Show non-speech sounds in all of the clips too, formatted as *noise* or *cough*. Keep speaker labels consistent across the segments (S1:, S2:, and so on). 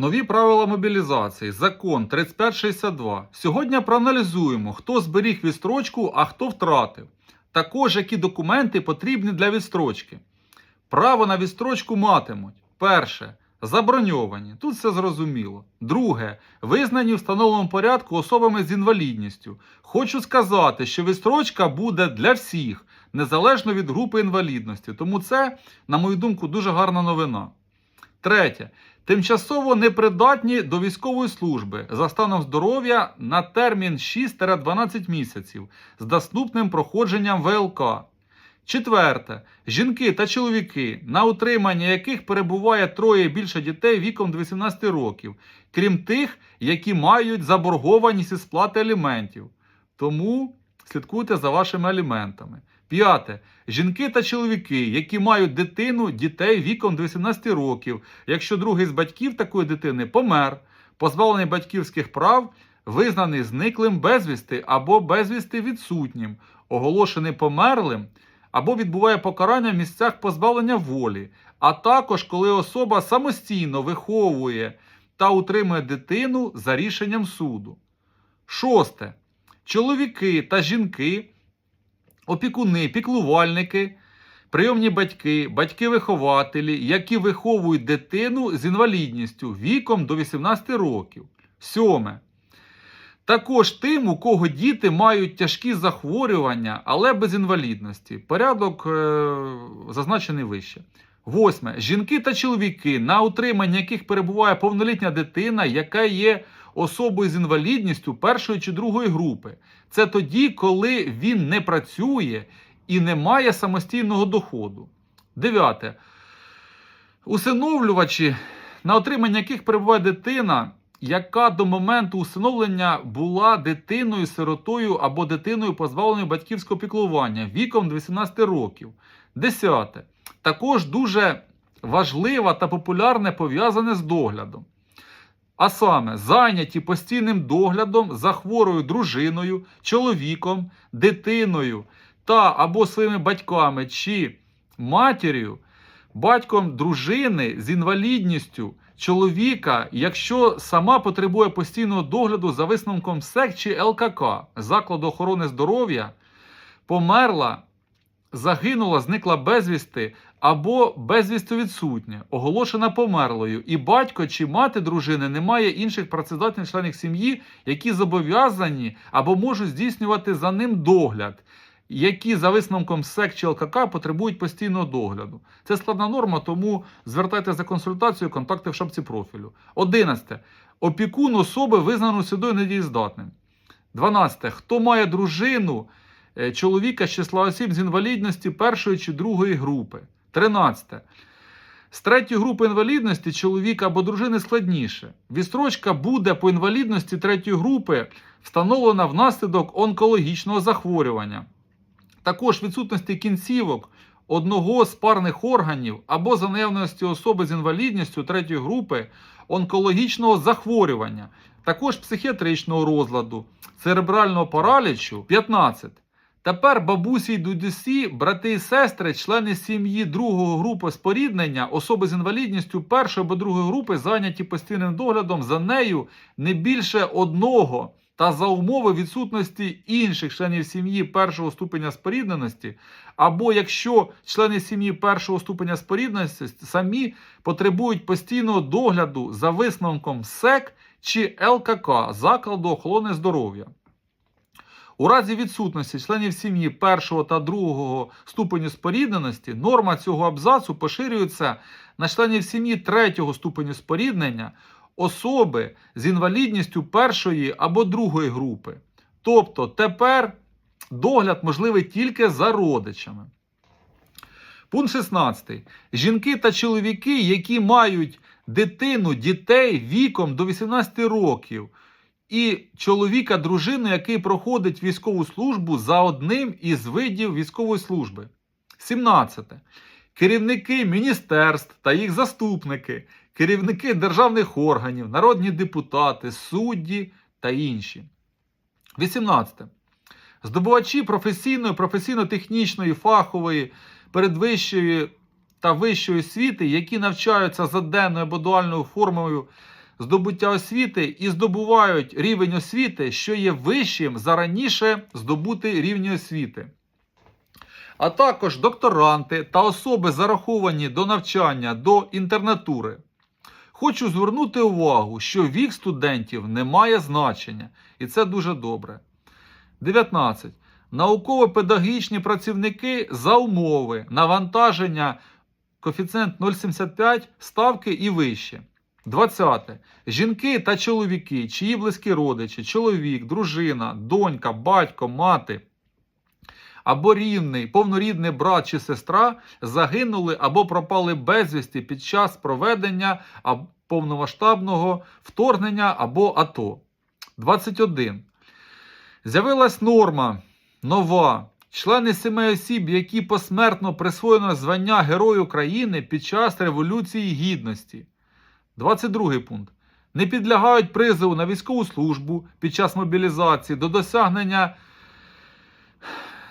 S1: Нові правила мобілізації. Закон 3562. Сьогодні проаналізуємо, хто зберіг відстрочку, а хто втратив. Також які документи потрібні для відстрочки. Право на відстрочку матимуть. Перше. Заброньовані. Тут все зрозуміло. Друге. Визнані в встановленому порядку особами з інвалідністю. Хочу сказати, що відстрочка буде для всіх, незалежно від групи інвалідності. Тому це, на мою думку, дуже гарна новина. Третє. Тимчасово непридатні до військової служби за станом здоров'я на термін 6-12 місяців з доступним проходженням ВЛК. Четверте. Жінки та чоловіки, на утриманні яких перебуває троє і більше дітей віком до 18 років, крім тих, які мають заборгованість із сплати аліментів. Тому слідкуйте за вашими аліментами. П'яте. Жінки та чоловіки, які мають дитину, дітей віком до 18 років, якщо другий з батьків такої дитини помер, позбавлений батьківських прав, визнаний зниклим безвісти або безвісти відсутнім, оголошений померлим або відбуває покарання в місцях позбавлення волі, а також коли особа самостійно виховує та утримує дитину за рішенням суду. Шосте. Чоловіки та жінки, опікуни, піклувальники, прийомні батьки, батьки-вихователі, які виховують дитину з інвалідністю віком до 18 років. Сьоме. Також тим, у кого діти мають тяжкі захворювання, але без інвалідності. Порядок е, зазначений вище. Восьме. Жінки та чоловіки, на утриманні яких перебуває повнолітня дитина, яка є особою з інвалідністю першої чи другої групи. Це тоді, коли він не працює і не має самостійного доходу. Дев'яте. Усиновлювачі, на отримання яких перебуває дитина, яка до моменту усиновлення була дитиною, сиротою або дитиною, позбавленою батьківського піклування віком до 18 років. Десяте. Також дуже важливе та популярне пов'язане з доглядом. А саме, зайняті постійним доглядом за хворою дружиною, чоловіком, дитиною та або своїми батьками чи матір'ю, батьком дружини з інвалідністю, чоловіка, якщо сама потребує постійного догляду за висновком СЕК чи ЛКК закладу охорони здоров'я, померла, загинула, зникла безвісти або безвісти відсутня, оголошена померлою, і батько чи мати дружини не має інших працездатних членів сім'ї, які зобов'язані або можуть здійснювати за ним догляд. Які за висновком СЕК чи ЛКК потребують постійного догляду. Це складна норма, тому звертайтеся за консультацією, контакти в шапці профілю. 11. Опікун особи визнано судою недієздатним. 12. Хто має дружину е, чоловіка з числа осіб з інвалідності першої чи другої групи. 13. З третьої групи інвалідності чоловіка або дружини складніше. Відстрочка буде по інвалідності третьої групи встановлена внаслідок онкологічного захворювання. Також відсутності кінцівок одного з парних органів або за наявності особи з інвалідністю третьої групи онкологічного захворювання, також психіатричного розладу, церебрального паралічу 15. Тепер бабусі й дідусі, брати і сестри, члени сім'ї другої групи споріднення, особи з інвалідністю першої або другої групи зайняті постійним доглядом за нею не більше одного та за умови відсутності інших членів сім'ї першого ступеня спорідненості, або якщо члени сім'ї першого ступеня спорідненості самі потребують постійного догляду за висновком СЕК чи ЛКК закладу охорони здоров'я. У разі відсутності членів сім'ї першого та другого ступеню спорідненості норма цього абзацу поширюється на членів сім'ї третього ступеню споріднення, особи з інвалідністю першої або другої групи. Тобто тепер догляд можливий тільки за родичами. Пункт 16. Жінки та чоловіки, які мають дитину, дітей віком до 18 років, і чоловіка, дружину, який проходить військову службу за одним із видів військової служби. 17. Керівники міністерств та їх заступники, керівники державних органів, народні депутати, судді та інші. 18. Здобувачі професійної, професійно-технічної, фахової, передвищої та вищої освіти, які навчаються за денною або дуальною формою здобуття освіти і здобувають рівень освіти, що є вищим за раніше здобутий рівень освіти. А також докторанти та особи, зараховані до навчання до інтернатури. Хочу звернути увагу, що вік студентів не має значення, і це дуже добре. 19. Науково-педагогічні працівники за умови навантаження коефіцієнт 0,75 ставки і вище. 20. Жінки та чоловіки, чиї близькі родичі, чоловік, дружина, донька, батько, мати або рівний, повнорідний брат чи сестра загинули або пропали безвісті під час проведення повномасштабного вторгнення або АТО. 21. З'явилась норма нова. Члени семи осіб, які посмертно присвоєно звання Герою України під час Революції Гідності. 22 пункт. Не підлягають призову на військову службу під час мобілізації до досягнення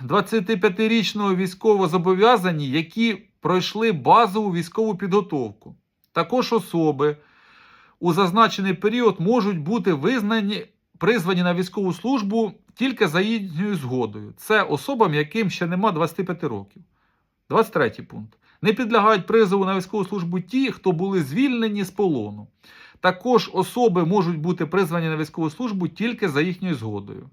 S1: 25-річного військовозобов'язані, які пройшли базову військову підготовку. Також особи у зазначений період можуть бути визнані призвані на військову службу тільки за їхньою згодою. Це особам, яким ще нема 25 років. 23 пункт. Не підлягають призову на військову службу ті, хто були звільнені з полону. Також особи можуть бути призвані на військову службу тільки за їхньою згодою.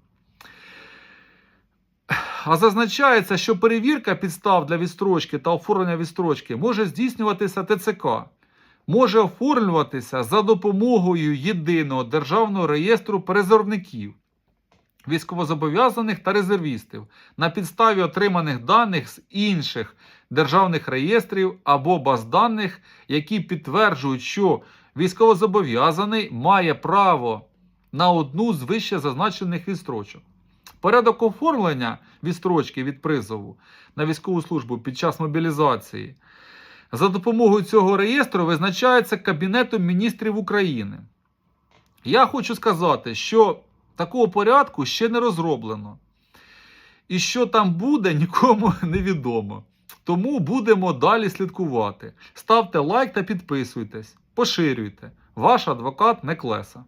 S1: А зазначається, що перевірка підстав для відстрочки та оформлення відстрочки може здійснюватися ТЦК, може оформлюватися за допомогою єдиного державного реєстру призовників, військовозобов'язаних та резервістів на підставі отриманих даних з інших державних реєстрів або баз даних, які підтверджують, що військовозобов'язаний має право на одну з вище зазначених відстрочок. Порядок оформлення відстрочки від призову на військову службу під час мобілізації за допомогою цього реєстру визначається Кабінетом міністрів України. Я хочу сказати, що такого порядку ще не розроблено. І що там буде, *laughs* нікому не відомо. Тому будемо далі слідкувати. Ставте лайк та підписуйтесь, поширюйте. Ваш адвокат Неклеса.